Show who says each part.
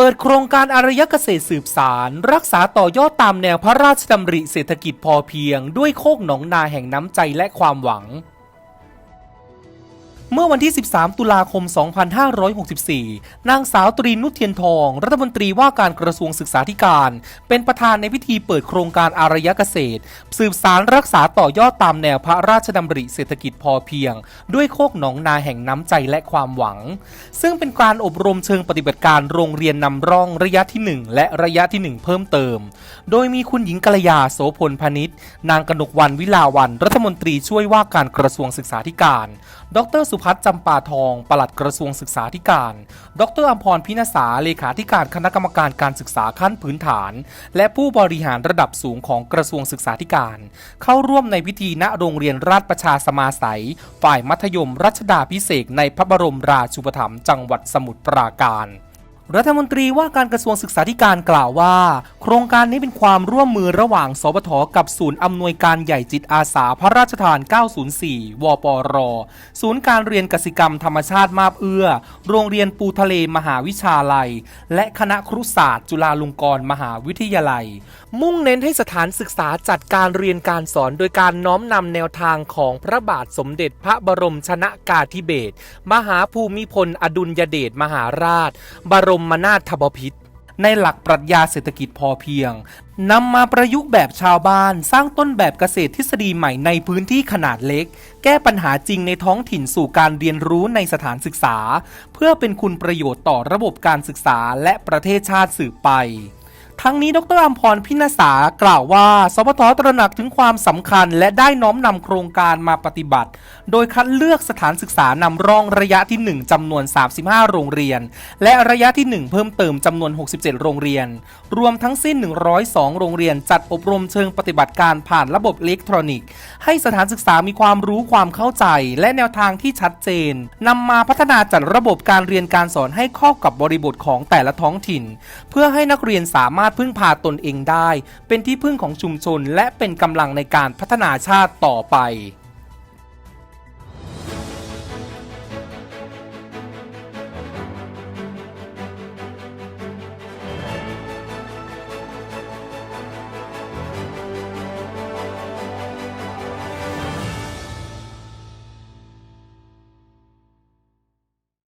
Speaker 1: เปิดโครงการอารยเกษตรสืบสาร รักษาต่อยอดตามแนวพระราชดำริเศรษฐกิจพอเพียง ด้วยโคกหนองนาแห่งน้ำใจและความหวัง เมื่อวันที่ 13 ตุลาคม 2564 นางสาวตรีนุชเทียนทอง รัฐมนตรีว่าการกระทรวงศึกษาธิการ เป็นประธานในพิธีเปิดโครงการอารยเกษตร สืบสารรักษาต่อยอดตามแนวพระราชดำริเศรษฐกิจพอเพียง ด้วยโคกหนองนาแห่งน้ำใจและความหวัง ซึ่งเป็นการอบรมเชิงปฏิบัติการโรงเรียนนำร่องระยะที่ 1 และระยะที่ 1 เพิ่มเติม โดยมีคุณหญิงกัลยาโสพลพนิษฐ์นางกนกวันวิลาวัน รัฐมนตรีช่วยว่าการกระทรวงศึกษาธิการ ดรสุพัฒน์จำปาทอง ปลัดกระทรวงศึกษาธิการ ดรอัมพรพินาศาเลขาธิการคณะกรรมการการศึกษาขั้นพื้นฐาน และผู้บริหารระดับสูงของกระทรวงศึกษาธิการ เข้าร่วมในพิธีณโรงเรียนราชประชาสมาสัย ฝ่ายมัธยมรัชดาพิเศษในพระบรมราชูปถัมภ์จังหวัดสมุทรปราการ รัฐมนตรีว่าการกระทรวงศึกษาธิการกล่าวว่า โครงการนี้เป็นความร่วมมือระหว่างสปทกับศูนย์อำนวยการใหญ่จิตอาสาพระราชทาน 904 วปร ศูนย์การเรียนกสิกรรมธรรมชาติมาบเอื้อ โรงเรียนปูทะเลมหาวิชาลัย และคณะครุศาสตร์ จุฬาลงกรณ์มหาวิทยาลัย มุ่งเน้นให้สถานศึกษาจัดการเรียนการสอนโดยการน้อมนำแนวทางของพระบาทสมเด็จพระบรมชนากาธิเบศรมหาภูมิพล อดุลยเดชมหาราช บรมนาถบพิษในหลักปรัชญาเศรษฐกิจพอเพียงนำมาประยุกต์แบบชาวบ้าน สร้างต้นแบบเกษตรทฤษฎีใหม่ในพื้นที่ขนาดเล็ก แก้ปัญหาจริงในท้องถิ่นสู่การเรียนรู้ในสถานศึกษา เพื่อเป็นคุณประโยชน์ต่อระบบการศึกษาและประเทศชาติสืบไป ทั้งนี้ดรอัมพรพินาศากล่าวว่าสปทตระหนักถึงความสำคัญ และได้น้อมนำโครงการมาปฏิบัติ โดยคัดเลือกสถานศึกษานำร่องระยะที่ 1จำนวน 35 โรงเรียน และระยะที่ 1 เพิ่มเติมจำนวน 67 โรงเรียน รวมทั้งสิ้น 102 โรงเรียน จัดอบรมเชิงปฏิบัติการผ่านระบบอิเล็กทรอนิกส์ ให้สถานศึกษามีความรู้ความเข้าใจ และแนวทางที่ชัดเจนนำมาพัฒนาจัดระบบการเรียนการสอนให้เข้ากับบริบทของแต่ละท้องถิ่น เพื่อให้นักเรียนสามารถารถพึ่งพาตนเองได้ เป็นที่พึ่งของชุมชนและเป็นกำลังในการพัฒนาชาติต่อไป